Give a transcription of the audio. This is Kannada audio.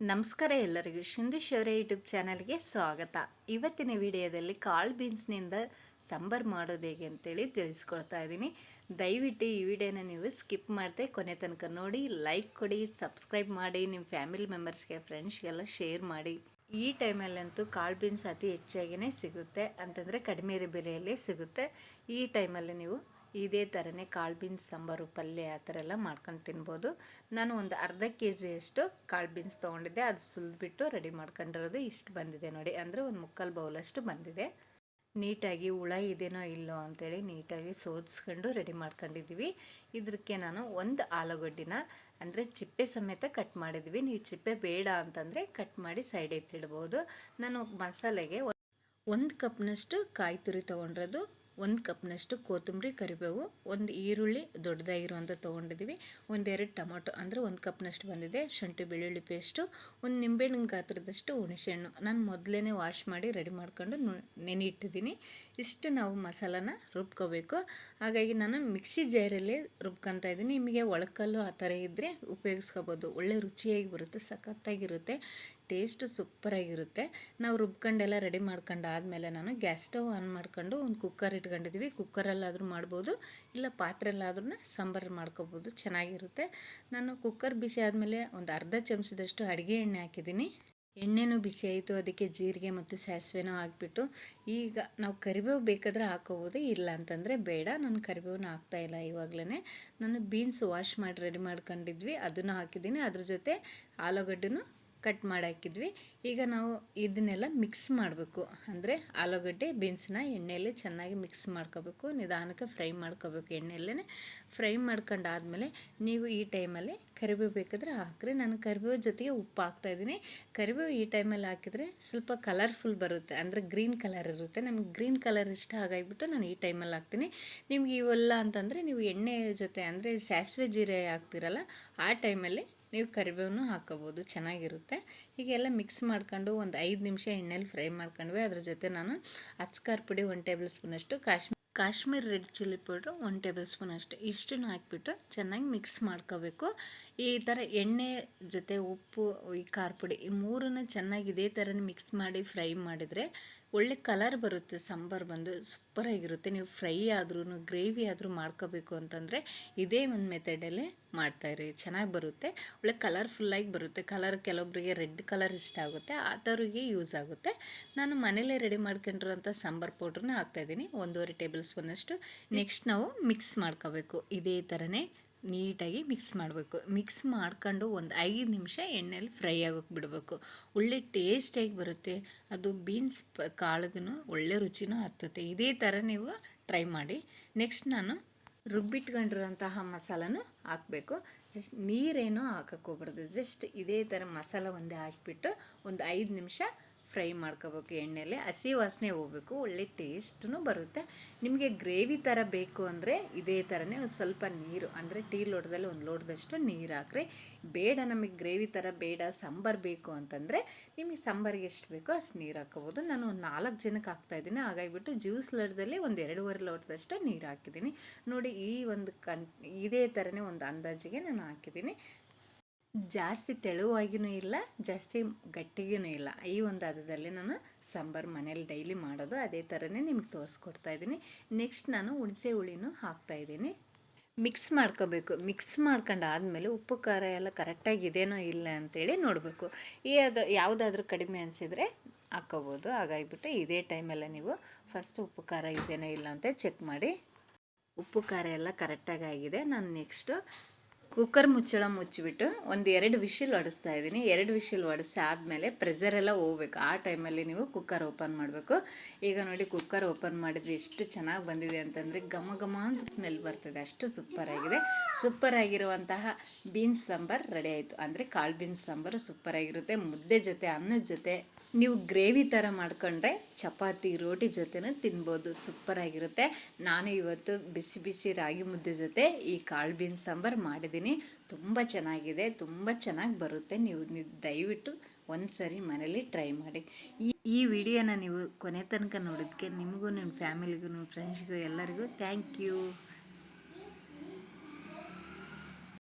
ನಮಸ್ಕಾರ ಎಲ್ಲರಿಗೂ. ಶಿಂದಿ ಶೌರ್ಯ ಯೂಟ್ಯೂಬ್ ಚಾನಲ್ಗೆ ಸ್ವಾಗತ. ಇವತ್ತಿನ ವಿಡಿಯೋದಲ್ಲಿ ಕಾಳು ಬೀನ್ಸ್ನಿಂದ ಸಾಂಬಾರ್ ಮಾಡೋದು ಹೇಗೆ ಅಂತೇಳಿ ತಿಳಿಸ್ಕೊಡ್ತಾ ಇದ್ದೀನಿ. ದಯವಿಟ್ಟು ಈ ವಿಡಿಯೋನ ನೀವು ಸ್ಕಿಪ್ ಮಾಡದೆ ಕೊನೆ ತನಕ ನೋಡಿ, ಲೈಕ್ ಕೊಡಿ, ಸಬ್ಸ್ಕ್ರೈಬ್ ಮಾಡಿ, ನಿಮ್ಮ ಫ್ಯಾಮಿಲಿ ಮೆಂಬರ್ಸ್ಗೆ, ಫ್ರೆಂಡ್ಸ್ಗೆಲ್ಲ ಶೇರ್ ಮಾಡಿ. ಈ ಟೈಮಲ್ಲಂತೂ ಕಾಳು ಬೀನ್ಸ್ ಅತಿ ಹೆಚ್ಚಾಗಿಯೇ ಸಿಗುತ್ತೆ. ಅಂತಂದರೆ ಕಡಿಮೆ ಬೆಲೆಯಲ್ಲಿ ಸಿಗುತ್ತೆ. ಈ ಟೈಮಲ್ಲಿ ನೀವು ಇದೇ ಥರನೇ ಕಾಳು ಬೀನ್ಸ್ ಸಾಂಬಾರು, ಪಲ್ಯ ಆ ಥರ ಎಲ್ಲ ಮಾಡ್ಕೊಂಡು ತಿನ್ಬೋದು. ನಾನು ಒಂದು ಅರ್ಧ ಕೆ ಜಿಯಷ್ಟು ಕಾಳು ಬೀನ್ಸ್ ತೊಗೊಂಡಿದ್ದೆ. ಅದು ಸುಲಿದ್ಬಿಟ್ಟು ರೆಡಿ ಮಾಡ್ಕೊಂಡಿರೋದು ಇಷ್ಟು ಬಂದಿದೆ ನೋಡಿ. ಅಂದರೆ ಒಂದು ಮುಕ್ಕಾಲು ಬೌಲಷ್ಟು ಬಂದಿದೆ. ನೀಟಾಗಿ ಹುಳ ಇದೇನೋ ಇಲ್ಲೋ ಅಂತೇಳಿ ನೀಟಾಗಿ ಸೋದಿಸ್ಕೊಂಡು ರೆಡಿ ಮಾಡ್ಕೊಂಡಿದ್ದೀವಿ. ಇದಕ್ಕೆ ನಾನು ಒಂದು ಆಲೂಗಡ್ಡಿನ, ಅಂದರೆ ಚಿಪ್ಪೆ ಸಮೇತ ಕಟ್ ಮಾಡಿದ್ವಿ ನೀವು ಚಿಪ್ಪೆ ಬೇಡ ಅಂತಂದರೆ ಕಟ್ ಮಾಡಿ ಸೈಡ್ ಎತ್ತಿಡ್ಬೋದು. ನಾನು ಮಸಾಲೆಗೆ ಒಂದು ಕಪ್ನಷ್ಟು ಕಾಯಿ ತುರಿ ತೊಗೊಂಡಿರೋದು. ಒಂದು ಕಪ್ನಷ್ಟು ಕೊತ್ತಂಬರಿ ಕರಿಬೇವು, ಒಂದು ಈರುಳ್ಳಿ ದೊಡ್ಡದಾಗಿರುವಂಥ ತೊಗೊಂಡಿದ್ದೀವಿ ಒಂದೆರಡು ಟೊಮೊಟೊ, ಅಂದರೆ ಒಂದು ಕಪ್ನಷ್ಟು ಬಂದಿದೆ. ಶುಂಠಿ, ಬೆಳ್ಳುಳ್ಳಿ ಪೇಸ್ಟು, ಒಂದು ನಿಂಬೆಹಣ್ಣಿನ ಗಾತ್ರದಷ್ಟು ಹುಣಸೆಹಣ್ಣು. ನಾನು ಮೊದಲೇ ವಾಶ್ ಮಾಡಿ ರೆಡಿ ಮಾಡ್ಕೊಂಡು ನೆನೆ ಇಟ್ಟಿದ್ದೀನಿ ಇಷ್ಟು ನಾವು ಮಸಾಲಾನ ರುಬ್ಕೋಬೇಕು. ಹಾಗಾಗಿ ನಾನು ಮಿಕ್ಸಿ ಜೈರಲ್ಲಿ ರುಬ್ಕೊತಾ ಇದ್ದೀನಿ. ನಿಮಗೆ ಒಳಕಲ್ಲು ಆ ಥರ ಇದ್ದರೆ ಉಪಯೋಗಿಸ್ಕೋಬೋದು. ಒಳ್ಳೆ ರುಚಿಯಾಗಿ ಬರುತ್ತೆ, ಸಖತ್ತಾಗಿರುತ್ತೆ. ಟೇಸ್ಟ್ ಸೂಪರಾಗಿರುತ್ತೆ. ನಾವು ರುಬ್ಕೊಂಡೆಲ್ಲ ರೆಡಿ ಮಾಡ್ಕೊಂಡು ಆದಮೇಲೆ ನಾನು ಗ್ಯಾಸ್ ಸ್ಟವ್ ಆನ್ ಮಾಡ್ಕೊಂಡು ಒಂದು ಕುಕ್ಕರ್ ಇಟ್ಕೊಂಡಿದ್ದೀವಿ ಕುಕ್ಕರಲ್ಲಾದರೂ ಮಾಡ್ಬೋದು. ಇಲ್ಲ ಪಾತ್ರೆಲ್ಲಾದ್ರೂ ಸಾಂಬಾರು ಮಾಡ್ಕೋಬೋದು. ಚೆನ್ನಾಗಿರುತ್ತೆ. ನಾನು ಕುಕ್ಕರ್ ಬಿಸಿ ಆದಮೇಲೆ ಒಂದು ಅರ್ಧ ಚಮಚದಷ್ಟು ಅಡುಗೆ ಎಣ್ಣೆ ಹಾಕಿದ್ದೀನಿ. ಎಣ್ಣೆನೂ ಬಿಸಿ ಆಯಿತು. ಅದಕ್ಕೆ ಜೀರಿಗೆ ಮತ್ತು ಸಾಸಿವೆನೂ ಹಾಕ್ಬಿಟ್ಟು ಈಗ ನಾವು ಕರಿಬೇವು ಬೇಕಾದರೆ ಹಾಕೋಬೋದು. ಇಲ್ಲ ಅಂತಂದರೆ ಬೇಡ. ನಾನು ಕರಿಬೇವನ್ನ ಹಾಕ್ತಾಯಿಲ್ಲ ಇವಾಗಲೇ ನಾನು ಬೀನ್ಸ್ ವಾಶ್ ಮಾಡಿ ರೆಡಿ ಮಾಡ್ಕೊಂಡಿದ್ವಿ. ಅದನ್ನು ಹಾಕಿದ್ದೀನಿ. ಅದ್ರ ಜೊತೆ ಆಲೂಗಡ್ಡೆನೂ ಕಟ್ ಮಾಡಿ ಹಾಕಿದ್ವಿ ಈಗ ನಾವು ಇದನ್ನೆಲ್ಲ ಮಿಕ್ಸ್ ಮಾಡಬೇಕು. ಅಂದರೆ ಆಲೂಗಡ್ಡೆ, ಬೀನ್ಸ್ನ ಎಣ್ಣೆಯಲ್ಲಿ ಚೆನ್ನಾಗಿ ಮಿಕ್ಸ್ ಮಾಡ್ಕೋಬೇಕು. ನಿಧಾನಕ್ಕೆ ಫ್ರೈ ಮಾಡ್ಕೋಬೇಕು ಎಣ್ಣೆಯಲ್ಲೇ ಫ್ರೈ ಮಾಡ್ಕೊಂಡಾದ್ಮೇಲೆ ನೀವು ಈ ಟೈಮಲ್ಲಿ ಕರಿಬೇವು ಬೇಕಾದರೆ ಹಾಕ್ರಿ. ನಾನು ಕರಿಬೇವು ಜೊತೆಗೆ ಉಪ್ಪು ಹಾಕ್ತಾಯಿದ್ದೀನಿ ಕರಿಬೇವು ಈ ಟೈಮಲ್ಲಿ ಹಾಕಿದರೆ ಸ್ವಲ್ಪ ಕಲರ್ಫುಲ್ ಬರುತ್ತೆ. ಅಂದರೆ ಗ್ರೀನ್ ಕಲರ್ ಇರುತ್ತೆ. ನಮ್ಗೆ ಗ್ರೀನ್ ಕಲರ್ ಇಷ್ಟ ಹಾಗಾಗಿಬಿಟ್ಟು ನಾನು ಈ ಟೈಮಲ್ಲಿ ಹಾಕ್ತೀನಿ. ನಿಮ್ಗೆ ಇವೆಲ್ಲ ಅಂತಂದರೆ ನೀವು ಎಣ್ಣೆ ಜೊತೆ, ಅಂದರೆ ಸಾಸಿವೆ ಜೀರೆ ಹಾಕ್ತಿರಲ್ಲ, ಆ ಟೈಮಲ್ಲಿ ನೀವು ಕರಿಬೇವನ್ನು ಹಾಕೋಬೋದು, ಚೆನ್ನಾಗಿರುತ್ತೆ. ಹೀಗೆಲ್ಲ ಮಿಕ್ಸ್ ಮಾಡ್ಕೊಂಡು ಒಂದು ಐದು ನಿಮಿಷ ಎಣ್ಣೆಲಿ ಫ್ರೈ ಮಾಡ್ಕೊಂಡ್ವಿ. ಅದ್ರ ಜೊತೆ ನಾನು ಅಚ್ಕಾರ್ ಪುಡಿ ಒನ್ ಟೇಬಲ್ ಸ್ಪೂನಷ್ಟು Kashmir Kashmir red chilli powder one tablespoon ಅಷ್ಟು, ಇಷ್ಟನ್ನು ಹಾಕಿಬಿಟ್ಟು ಚೆನ್ನಾಗಿ ಮಿಕ್ಸ್ ಮಾಡ್ಕೋಬೇಕು. ಈ ಥರ ಎಣ್ಣೆ ಜೊತೆ ಉಪ್ಪು, ಈ ಖಾರ ಪುಡಿ ಈ ಮೂರನ್ನು ಚೆನ್ನಾಗಿ ಇದೇ ಥರ ಮಿಕ್ಸ್ ಮಾಡಿ ಫ್ರೈ ಮಾಡಿದರೆ ಒಳ್ಳೆ ಕಲರ್ ಬರುತ್ತೆ, ಸಾಂಬಾರು ಬಂದು ಸೂಪರಾಗಿರುತ್ತೆ. ನೀವು ಫ್ರೈ ಆದ್ರೂ ಗ್ರೇವಿ ಆದರೂ ಮಾಡ್ಕೋಬೇಕು ಅಂತಂದರೆ ಇದೇ ಒಂದು ಮೆಥಡಲ್ಲೇ ಮಾಡ್ತಾಯಿರಿ ಚೆನ್ನಾಗಿ ಬರುತ್ತೆ. ಒಳ್ಳೆ ಕಲರ್ಫುಲ್ಲಾಗಿ ಬರುತ್ತೆ. ಕಲರ್ ಕೆಲವೊಬ್ಬರಿಗೆ ರೆಡ್ ಕಲರ್ ಇಷ್ಟ ಆಗುತ್ತೆ ಆ ಥರಿಗೆ ಯೂಸ್ ಆಗುತ್ತೆ. ನಾನು ಮನೇಲೇ ರೆಡಿ ಮಾಡ್ಕೊಂಡಿರೋಂಥ ಸಾಂಬಾರು ಪೌಡ್ರನ್ನ ಹಾಕ್ತಾಯಿದ್ದೀನಿ ಒಂದೂವರೆ ಟೇಬಲ್ ಸ್ಪೂನಷ್ಟು ನೆಕ್ಸ್ಟ್ ನಾವು ಮಿಕ್ಸ್ ಮಾಡ್ಕೋಬೇಕು. ಇದೇ ಥರನೇ ನೀಟಾಗಿ ಮಿಕ್ಸ್ ಮಾಡಬೇಕು. ಮಿಕ್ಸ್ ಮಾಡ್ಕೊಂಡು ಒಂದು ಐದು ನಿಮಿಷ ಎಣ್ಣೆಲಿ ಫ್ರೈ ಆಗೋಕೆ ಬಿಡಬೇಕು. ಒಳ್ಳೆ ಟೇಸ್ಟಾಗಿ ಬರುತ್ತೆ. ಅದು ಬೀನ್ಸ್ ಕಾಳಿಗೂ ಒಳ್ಳೆ ರುಚಿನೂ ಹತ್ತುತ್ತೆ. ಇದೇ ಥರ ನೀವು ಟ್ರೈ ಮಾಡಿ. ನೆಕ್ಸ್ಟ್ ನಾನು ರುಬ್ಬಿಟ್ಕೊಂಡಿರುವಂತಹ ಮಸಾಲನೂ ಹಾಕಬೇಕು. ಜಸ್ಟ್ ನೀರೇನೂ ಹಾಕಕ್ಕೆ ಹೋಗ್ಬಾರ್ದು. ಜಸ್ಟ್ ಇದೇ ಥರ ಮಸಾಲ ಒಂದೇ ಹಾಕಿಬಿಟ್ಟು ಒಂದು ಐದು ನಿಮಿಷ ಫ್ರೈ ಮಾಡ್ಕೋಬೇಕು ಎಣ್ಣೆಯಲ್ಲಿ ಹಸಿ ವಾಸನೆ ಹೋಗ್ಬೇಕು. ಒಳ್ಳೆ ಟೇಸ್ಟೂ ಬರುತ್ತೆ. ನಿಮಗೆ ಗ್ರೇವಿ ಥರ ಬೇಕು ಅಂದರೆ ಇದೇ ಥರನೇ ಒಂದು ಸ್ವಲ್ಪ ನೀರು, ಅಂದರೆ ಟೀ ಲೋಟದಲ್ಲಿ ಒಂದು ಲೋಟದಷ್ಟು ನೀರು ಹಾಕ್ರಿ. ಬೇಡ ನಮಗೆ ಗ್ರೇವಿ ಥರ ಬೇಡ, ಸಾಂಬಾರು ಬೇಕು ಅಂತಂದರೆ ನಿಮಗೆ ಸಾಂಬಾರಿಗೆ ಎಷ್ಟು ಬೇಕೋ ಅಷ್ಟು ನೀರು ಹಾಕೋಬೋದು ನಾನು ಒಂದು ನಾಲ್ಕು ಜನಕ್ಕೆ ಹಾಕ್ತಾಯಿದ್ದೀನಿ ಹಾಗಾಗಿಬಿಟ್ಟು ಜ್ಯೂಸ್ ಲೋಟದಲ್ಲಿ ಒಂದು ಎರಡೂವರೆ ಲೋಟದಷ್ಟು ನೀರು ಹಾಕಿದ್ದೀನಿ. ನೋಡಿ ಈ ಒಂದು ಕನ್ ಇದೇ ಥರನೇ ಒಂದು ಅಂದಾಜಿಗೆ ನಾನು ಹಾಕಿದ್ದೀನಿ. ಜಾಸ್ತಿ ತೆಳುವಾಗಿಯೂ ಇಲ್ಲ, ಜಾಸ್ತಿ ಗಟ್ಟಿಗೂ ಇಲ್ಲ. ಈ ಒಂದು ಹದದಲ್ಲಿ ನಾನು ಸಾಂಬಾರು ಮನೇಲಿ ಡೈಲಿ ಮಾಡೋದು, ಅದೇ ಥರನೇ ನಿಮ್ಗೆ ತೋರಿಸ್ಕೊಡ್ತಾ ಇದ್ದೀನಿ. ನೆಕ್ಸ್ಟ್ ನಾನು ಹುಣಸೆ ಹುಳಿನೂ ಹಾಕ್ತಾಯಿದ್ದೀನಿ ಮಿಕ್ಸ್ ಮಾಡ್ಕೋಬೇಕು. ಮಿಕ್ಸ್ ಮಾಡ್ಕೊಂಡು ಆದಮೇಲೆ ಉಪ್ಪು, ಖಾರ ಎಲ್ಲ ಕರೆಕ್ಟಾಗಿ ಇದೇನೋ ಇಲ್ಲ ಅಂತೇಳಿ ನೋಡಬೇಕು. ಈ ಅದು ಯಾವುದಾದ್ರೂ ಕಡಿಮೆ ಅನಿಸಿದರೆ ಹಾಕ್ಕೋಬೋದು. ಹಾಗಾಗಿಬಿಟ್ಟು ಇದೇ ಟೈಮೆಲ್ಲ ನೀವು ಫಸ್ಟ್ ಉಪ್ಪು, ಖಾರ ಇದೇನೋ ಇಲ್ಲ ಅಂತ ಚೆಕ್ ಮಾಡಿ. ಉಪ್ಪು, ಖಾರ ಎಲ್ಲ ಕರೆಕ್ಟಾಗಿ ಆಗಿದೆ. ನಾನು ನೆಕ್ಸ್ಟು ಕುಕ್ಕರ್ ಮುಚ್ಚಳ ಮುಚ್ಚಿಬಿಟ್ಟು ಒಂದು ಎರಡು ವಿಶಿಲ್ ಒಡಿಸ್ತಾ ಇದ್ದೀನಿ. ಎರಡು ವಿಶಿಲ್ ಹೊಡೆಸಿ ಆದಮೇಲೆ ಪ್ರೆಸರೆಲ್ಲ ಹೋಗ್ಬೇಕು. ಆ ಟೈಮಲ್ಲಿ ನೀವು ಕುಕ್ಕರ್ ಓಪನ್ ಮಾಡಬೇಕು. ಈಗ ನೋಡಿ ಕುಕ್ಕರ್ ಓಪನ್ ಮಾಡಿದ್ರೆ ಎಷ್ಟು ಚೆನ್ನಾಗಿ ಬಂದಿದೆ ಅಂತಂದರೆ ಘಮ ಘಮ ಅಂತ ಸ್ಮೆಲ್ ಬರ್ತದೆ. ಅಷ್ಟು ಸೂಪರಾಗಿದೆ ಸೂಪರಾಗಿರುವಂತಹ ಬೀನ್ಸ್ ಸಾಂಬಾರು ರೆಡಿ ಆಯಿತು. ಅಂದರೆ ಕಾಳು ಬೀನ್ಸ್ ಸಾಂಬಾರು ಸೂಪರಾಗಿರುತ್ತೆ ಮುದ್ದೆ ಜೊತೆ, ಅನ್ನದ ಜೊತೆ ನೀವು ಗ್ರೇವಿ ಥರ ಮಾಡ್ಕೊಂಡ್ರೆ ಚಪಾತಿ, ರೋಟಿ ಜೊತೆನೂ ತಿನ್ಬೋದು. ಸೂಪರಾಗಿರುತ್ತೆ. ನಾನು ಇವತ್ತು ಬಿಸಿ ಬಿಸಿ ರಾಗಿ ಮುದ್ದೆ ಜೊತೆ ಈ ಕಾಳು ಬೀನ್ಸ್ ಸಾಂಬಾರು ಮಾಡಿದ್ದೀನಿ. ತುಂಬ ಚೆನ್ನಾಗಿದೆ. ತುಂಬ ಚೆನ್ನಾಗಿ ಬರುತ್ತೆ. ನೀವು ದಯವಿಟ್ಟು ಒಂದು ಸರಿ ಮನೇಲಿ ಟ್ರೈ ಮಾಡಿ. ಈ ಈ ವಿಡಿಯೋನ ನೀವು ಕೊನೆ ತನಕ ನೋಡೋದಕ್ಕೆ ನಿಮಗೂ ನಿಮ್ಮ ಫ್ಯಾಮಿಲಿಗೂ ನಿಮ್ಮ ಫ್ರೆಂಡ್ಸ್ಗೂ ಎಲ್ಲರಿಗೂ ಥ್ಯಾಂಕ್ ಯು.